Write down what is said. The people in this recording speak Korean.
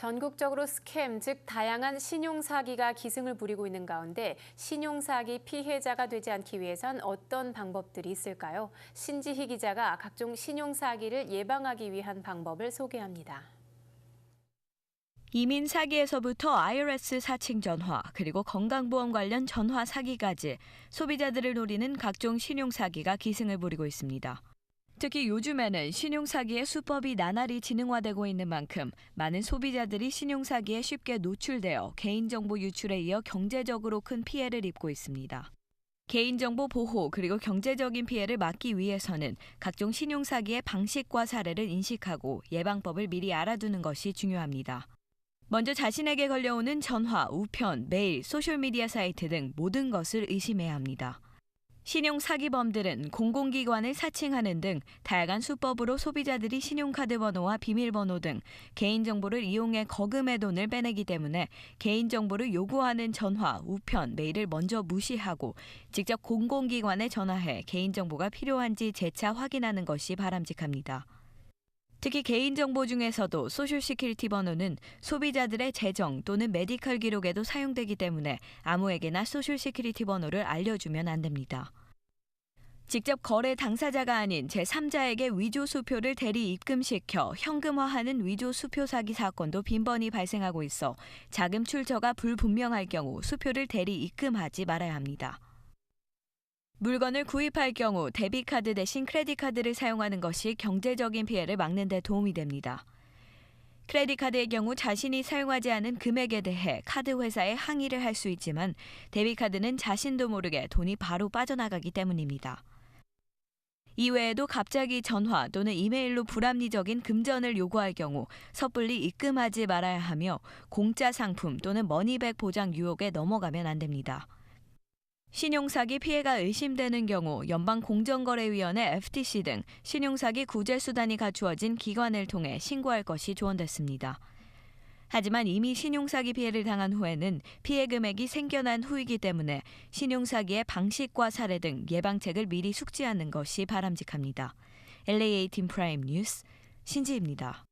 전국적으로 스캠, 즉 다양한 신용 사기가 기승을 부리고 있는 가운데 신용 사기 피해자가 되지 않기 위해선 어떤 방법들이 있을까요? 신지희 기자가 각종 신용 사기를 예방하기 위한 방법을 소개합니다. 이민 사기에서부터 IRS 사칭 전화, 그리고 건강보험 관련 전화 사기까지 소비자들을 노리는 각종 신용 사기가 기승을 부리고 있습니다. 특히 요즘에는 신용 사기의 수법이 나날이 지능화되고 있는 만큼 많은 소비자들이 신용 사기에 쉽게 노출되어 개인정보 유출에 이어 경제적으로 큰 피해를 입고 있습니다. 개인정보 보호 그리고 경제적인 피해를 막기 위해서는 각종 신용 사기의 방식과 사례를 인식하고 예방법을 미리 알아두는 것이 중요합니다. 먼저 자신에게 걸려오는 전화, 우편, 메일, 소셜미디어 사이트 등 모든 것을 의심해야 합니다. 신용 사기범들은 공공기관을 사칭하는 등 다양한 수법으로 소비자들이 신용카드 번호와 비밀번호 등 개인정보를 이용해 거금의 돈을 빼내기 때문에 개인정보를 요구하는 전화, 우편, 메일을 먼저 무시하고 직접 공공기관에 전화해 개인정보가 필요한지 재차 확인하는 것이 바람직합니다. 특히 개인정보 중에서도 소셜시큐리티 번호는 소비자들의 재정 또는 메디컬 기록에도 사용되기 때문에 아무에게나 소셜시큐리티 번호를 알려주면 안 됩니다. 직접 거래 당사자가 아닌 제3자에게 위조 수표를 대리 입금시켜 현금화하는 위조 수표 사기 사건도 빈번히 발생하고 있어 자금 출처가 불분명할 경우 수표를 대리 입금하지 말아야 합니다. 물건을 구입할 경우 데비카드 대신 크레딧카드를 사용하는 것이 경제적인 피해를 막는 데 도움이 됩니다. 크레딧카드의 경우 자신이 사용하지 않은 금액에 대해 카드 회사에 항의를 할 수 있지만 데비카드는 자신도 모르게 돈이 바로 빠져나가기 때문입니다. 이외에도 갑자기 전화 또는 이메일로 불합리적인 금전을 요구할 경우 섣불리 입금하지 말아야 하며 공짜 상품 또는 머니백 보장 유혹에 넘어가면 안 됩니다. 신용사기 피해가 의심되는 경우 연방공정거래위원회 FTC 등 신용사기 구제 수단이 갖추어진 기관을 통해 신고할 것이 조언됐습니다. 하지만 이미 신용사기 피해를 당한 후에는 피해 금액이 생겨난 후이기 때문에 신용사기의 방식과 사례 등 예방책을 미리 숙지하는 것이 바람직합니다. LAA 팀 프라임 뉴스 신지입니다.